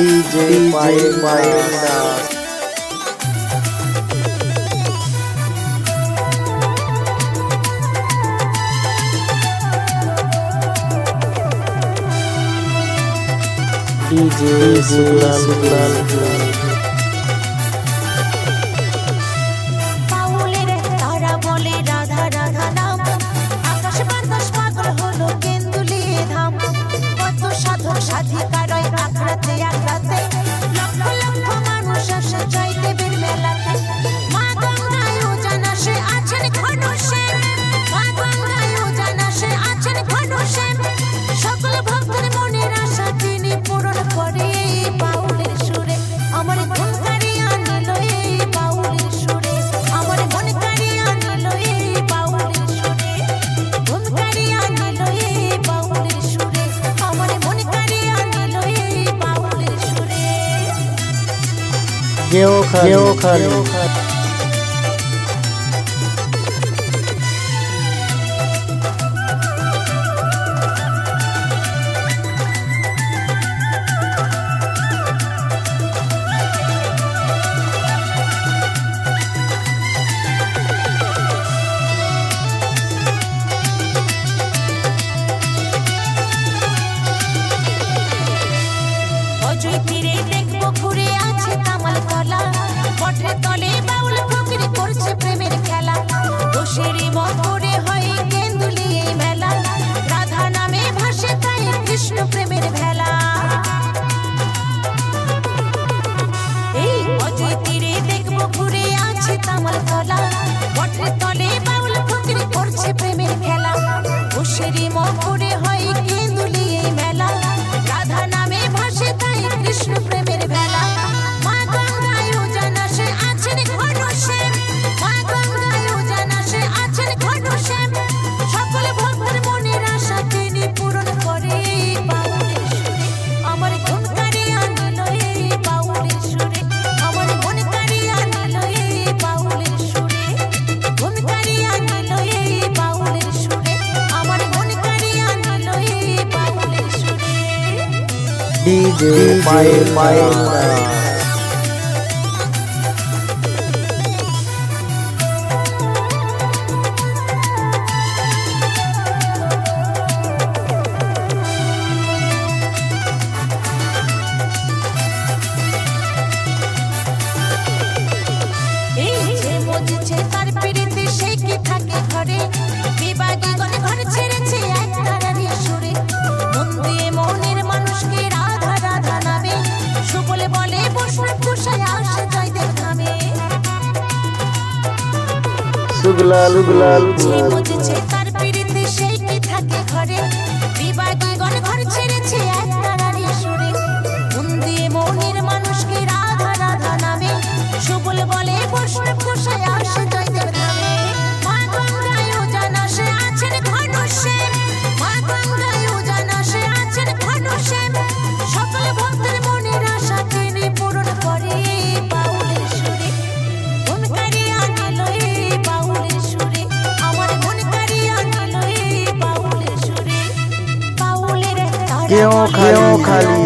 DJ Payel Das DJ Sulal Sulal সাধিকা যেও খালি। DJ পায়ে পায়ে গুলাল গুলাল বুঝেছে তার পিড়িতে সেই কি থাকে ঘরে? বিবাগী গণ ঘর ছেড়েছে এক নারী সুরে। মন দিয়ে মানুষকে রাধা রাধা নামে। সুবল বলে বসে পোষায় কেউ খেয়েও খালি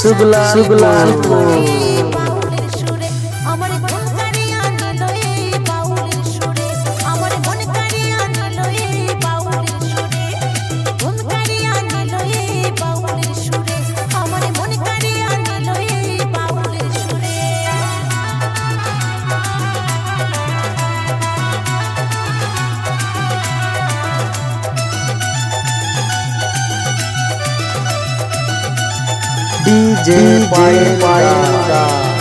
সুগলা সুগলা DJ, DJ